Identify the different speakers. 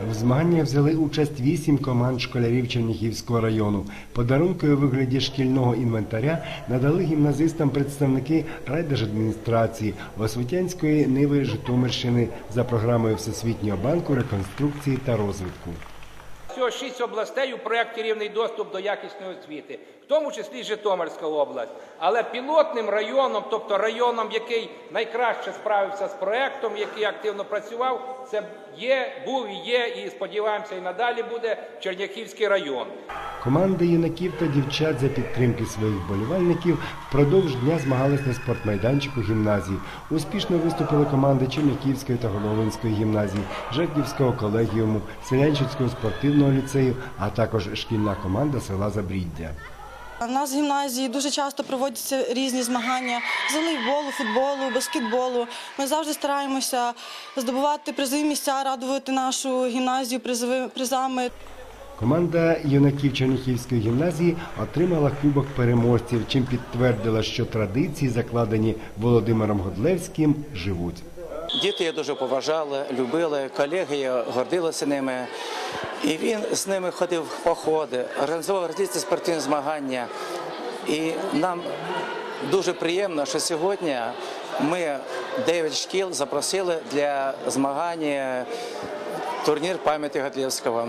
Speaker 1: В змаганнях взяли участь вісім команд школярів Черніхівського району. Подарунки у вигляді шкільного інвентаря надали гімназистам представники райдержадміністрації Освітянської ниви Житомирщини за програмою Всесвітнього банку реконструкції та розвитку.
Speaker 2: Всього шість областей у проєкті рівний доступ до якісної освіти, в тому числі Житомирська область. Але пілотним районом, тобто районом, який найкраще справився з проєктом, який активно працював, це є, був і є, і сподіваємося, і надалі буде Черняхівський район.
Speaker 1: Команди юнаків та дівчат за підтримки своїх болівальників впродовж дня змагались на спортмайданчику гімназії. Успішно виступили команди Черняківської та Головинської гімназії, Жертівського колегіуму, Селянчицького спортивного ліцею, а також шкільна команда села Забріддя.
Speaker 3: У нас в гімназії дуже часто проводяться різні змагання з волейболу, футболу, баскетболу. Ми завжди стараємося здобувати призові місця, радувати нашу гімназію призами.
Speaker 1: Команда юнаків Черніхівської гімназії отримала кубок переможців, чим підтвердила, що традиції, закладені Володимиром Годлевським, живуть.
Speaker 4: Діти я дуже поважали, любили, колеги гордилися ними. І він з ними ходив в походи, організовував різні спортивні змагання. І нам дуже приємно, що сьогодні ми 9 шкіл запросили для змагання турнір пам'яті Годлєвського.